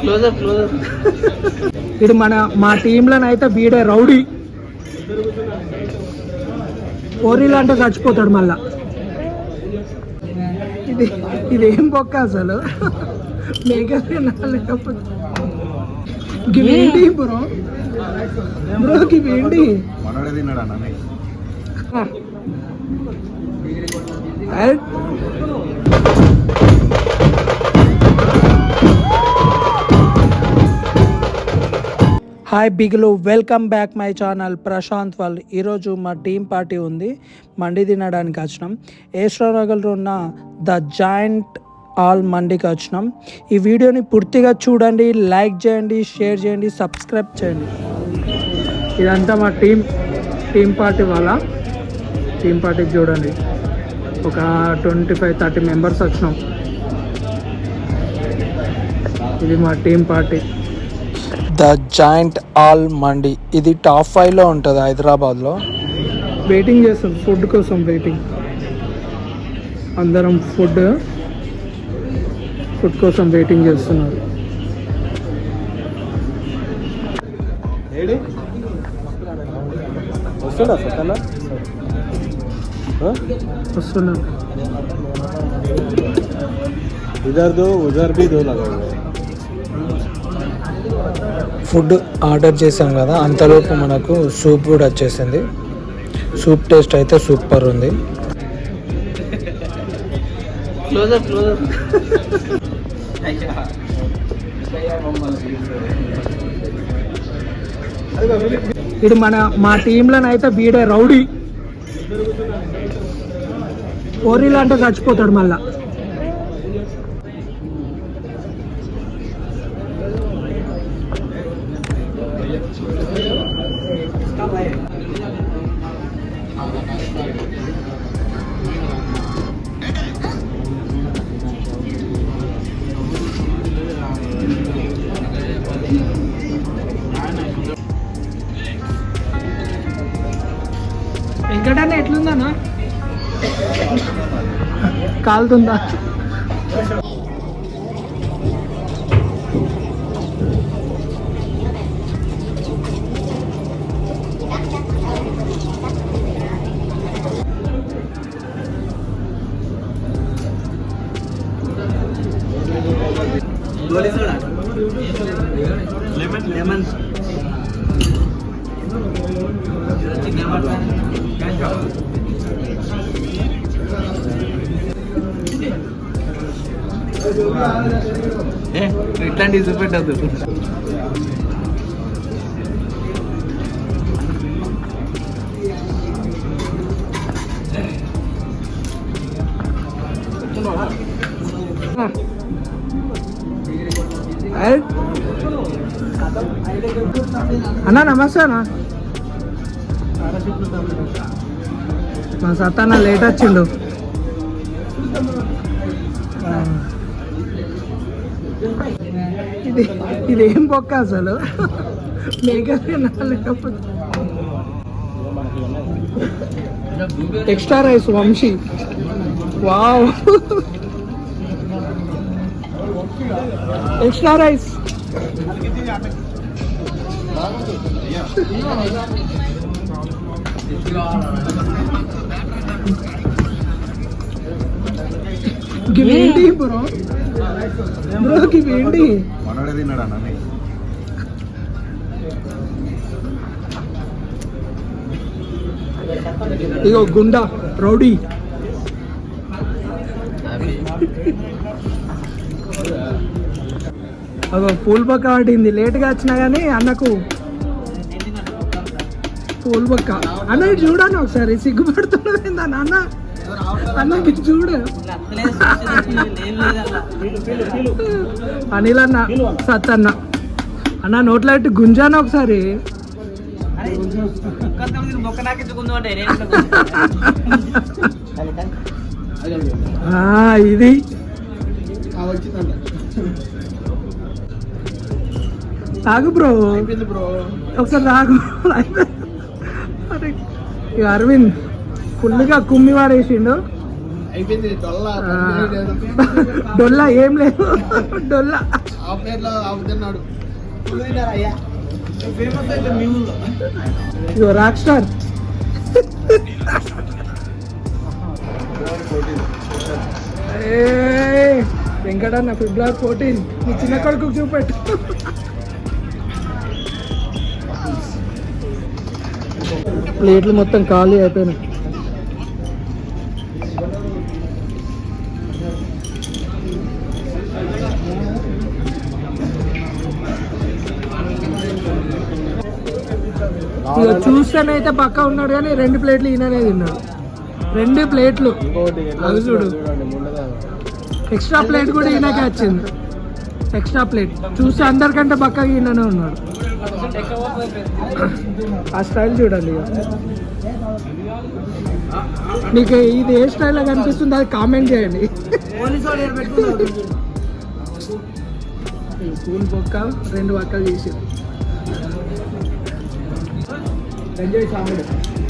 Closure closure ఇది మన మా టీంలోనైతే వీడే రౌడీ. ఓరీలు అంటే చచ్చిపోతాడు మళ్ళా. ఇది ఇది ఏం బొక్క అసలు? మేకలేనా లేకపోతే గివేంటి బ్రో? బ్రో గివేంటి మనోడే తిన్నాడు hi బిగులు welcome back my channel Prashanth వాళ్ళు ఈరోజు మా టీం పార్టీ ఉంది మండి తినడానికి వచ్చినాం. ఏశ్వరనగర్లో ఉన్న ద జాయింట్ ఆల్ మండికి వచ్చినాం. ఈ వీడియోని పూర్తిగా చూడండి లైక్ చేయండి షేర్ చేయండి సబ్స్క్రైబ్ చేయండి. ఇదంతా మా టీం టీం పార్టీ వాళ్ళ. టీం పార్టీకి చూడండి. ఒక ట్వంటీ ఫైవ్ థర్టీ మెంబర్స్ వచ్చినాం. ఇది మా team party. The joint al mandi. ఇది టాప్ ఫైవ్లో ఉంటుంది హైదరాబాద్లో. వెయిటింగ్ చేస్తాం ఫుడ్ కోసం వెయిటింగ్ అందరం ఫుడ్ ఫుడ్ కోసం వెయిటింగ్ చేస్తున్నారు. వస్తున్నా. దో ఉదర్ దో లగా ఫుడ్ ఆర్డర్ చేసాం కదా అంతలోపు మనకు సూప్ కూడా వచ్చేసింది. సూప్ టేస్ట్ అయితే సూపర్ ఉంది. ఇది మన మా టీంలోనైతే వీడే రౌడీ. ఓరీలు అంటే చచ్చిపోతాడు మళ్ళా. వెంకటన్న ఎట్లుందన్నా? కాలుతుందా? ఇట్లాంటివి చూపెట్టద్దు ఏయ్. అన్నా నమస్తే అన్న. మా సత్తా లేట్ వచ్చిండు. ఇది ఇదేం ఏం బొక్క అసలు? లేకపోతే extra rice Vamshi. Wow. Extra rice. గివేంటి bro. Bro గివేంటి మనోడే తిన్నాడు అన్న ఇగో గుండా రౌడీ. అగో పూల్ బొక్క పడింది లేట్గా వచ్చినా కానీ అన్నకు పూల్ బొక్క అన్న చూడను ఒకసారి సిగ్గుపడుతున్నది అన్న అన్నకి చూడు. అనిల్ అన్న సత్ అన్న. అన్న నోట్లో గుంజాను ఒకసారి? ఇది. తాగు బ్రో. ఒకసారి అరే ఇక అరవింద్ ఫుల్గా కుమ్మి వాడేసిండు. అయిపోయింది డొల్లా. డొల్లా ఏం లేదు. డొల్లా మీ ఇగో రాక్ స్టార్ ఏయ్, వెంకటన్న ఫిబ్రవరి ఫోర్టీన్. నీ చిన్న కొడుకు చూపెట్టు. ప్లేట్లు మొత్తం ఖాళీ అయిపోయినాయి. ఇక అయితే పక్క ఉన్నాడు కానీ రెండు ప్లేట్లు ఈయననే తిన్నాడు. రెండు ప్లేట్లు. అవి చూడు. ఎక్స్ట్రా ప్లేట్ కూడా ఈయనకే వచ్చింది. Extra plate. చూస్తే అందరికంటే పక్కగా ఈయననే ఉన్నాడు. ఆ స్టైల్ చూడండి. మీకు ఇది ఏ స్టైల్లో కనిపిస్తుంది అది కామెంట్ చేయండి. పూల్ బొక్క రెండు పక్కలు చేసి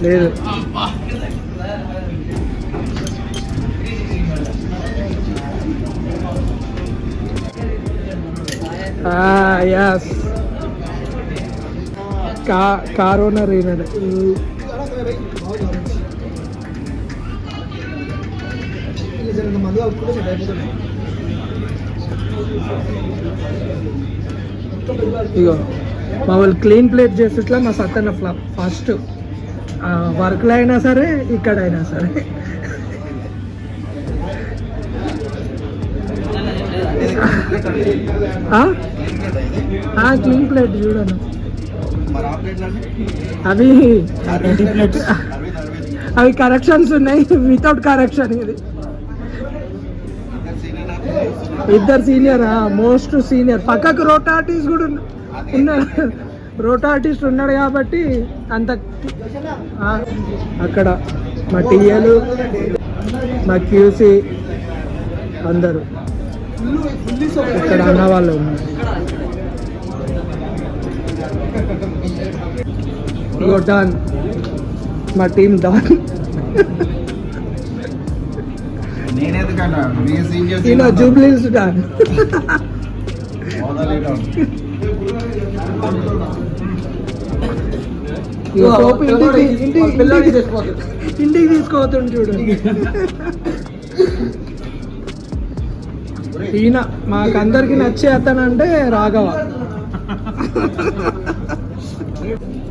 లేదు. కా కార్ ఓనర్ ఈయనడే మందు ఇగో మా వాళ్ళు క్లీన్ ప్లేట్ చేసేట్లా మా సత్తన్న ఫ్లాప్ ఫస్ట్. వర్క్లో అయినా సరే ఇక్కడైనా సరే. క్లీన్ ప్లేట్ చూడను. అవి అవి కరెక్షన్స్ ఉన్నాయి వితౌట్ కరెక్షన్ ఇది. ఇద్దరు సీనియర్ మోస్ట్ సీనియర్ పక్కకు రోటా ఆర్టిస్ట్ కూడా ఉన్న- ఉన్నాడు. రోటా ఆర్టిస్ట్ ఉన్నాడు కాబట్టి అంత అక్కడ మా టీఎలు మా క్యూసి అందరూ. ఇక్కడ అన్న వాళ్ళు ఉన్నారు. ఇగో డాన్ మా టీం డాన్ నేనెందుకన్నా మీ సీనియర్ ఈయన జూబ్లీస్ ఇంటికి తీసుకోవద్దు చూడు. ఈయన మాకందరికి నచ్చే అతనంటే రాఘవ.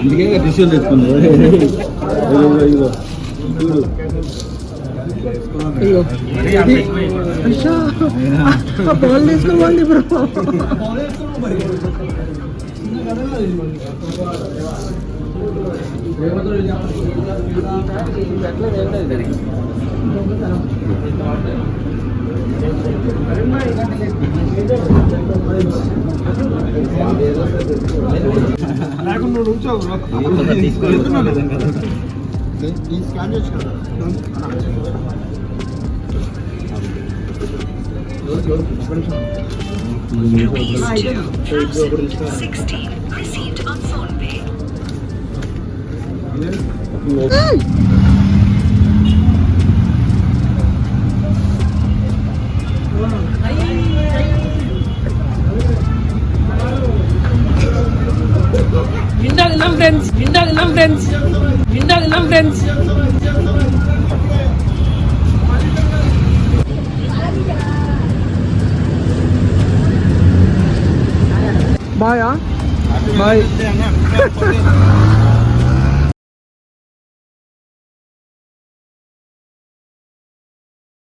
అందుకే డిసిషన్ తెచ్చుకుంది. ఇదిగో చూడు ఇగో ఇది- బాల్ తీసుకోవాలి బ్రో ఈ స్కాన్ చేయొచ్చు కదా Sixteen ఇందాక నమ్ ఫ్రెండ్స్ ఇందాక నమ్ ఫ్రెండ్స్ ఇందాక నమ్ ఫ్రెండ్స్ బాయా బాయ్